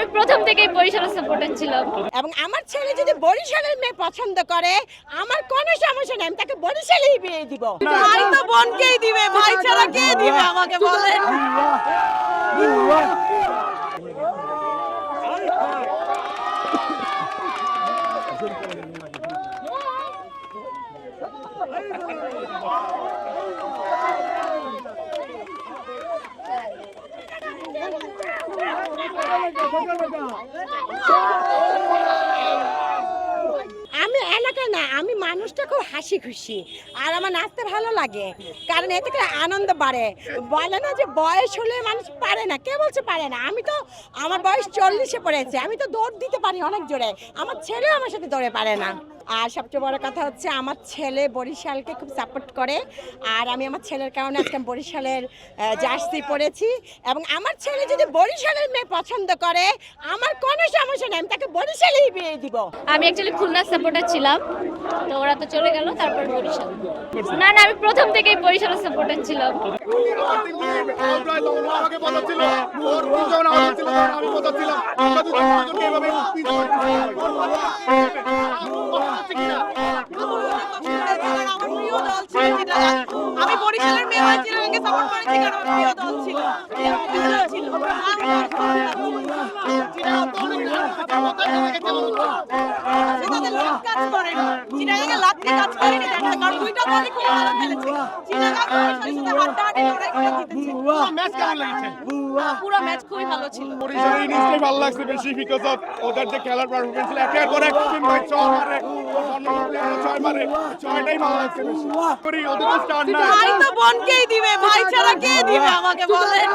আমি প্রথম থেকেই বরিশালের সাপোর্টার ছিলাম। এবং আমার ছেলে যদি বরিশালের মেয়ে পছন্দ করে আমার কোনো সমস্যা নেই আমি তাকে বরিশালেই বিয়ে দিব। ভাই তো বোনকেই দিবে ভাই ছাড়া কে দিবে আমাকে বলেন? আমি এলাকা না, আমি মানুষটা খুব হাসি খুশি। আর আমার নাচতে ভালো লাগে, কারণ এতে করে আনন্দ বাড়ে। বলে না যে বয়স হলে মানুষ পারে না, কে বলছে পারে না? আমি তো, আমার বয়স চল্লিশে পড়েছে, আমি তো দৌড় দিতে পারি অনেক জোরে। আমার ছেলেও আমার সাথে দৌড়ে পারে না। আর সবচেয়ে বড় কথা হচ্ছে আমার ছেলে বরিশালকে খুব সাপোর্ট করে আর আমি আমার ছেলের কারণে আজকে বরিশালের জার্সি পরেছি এবং আমার ছেলে যদি বরিশালের মেয়ে পছন্দ করে আমার কোনো সমস্যা নেই আমি তাকে বরিশালেই বিয়ে দিব আমি অ্যাকচুয়ালি খুলনার সাপোর্টার ছিলাম তো ওরা তো চলে গেল তারপর বরিশাল না না আমি প্রথম থেকেই বরিশালের সাপোর্টার ছিলাম আমি বরিশালের মেয়ে হয়ে চিটাগাংকে সাপোর্ট করেছি কারণ আমার প্রিয় দল ছিল চিটাগাং ছিল। পুরো ম্যাচ খুবই ভালো ভালো লাগছে বেশি বিকজ অফ ওদের যে খেলার পারফরমেন্স একের পর এক ছয় মারে ছয় মারে ছয়টাই ভালো লাগছে বেশি ওদের তো স্টার না ভাই তো বোনকেই দিবে ভাই ছাড়া কে দিবে আমাকে বলেন?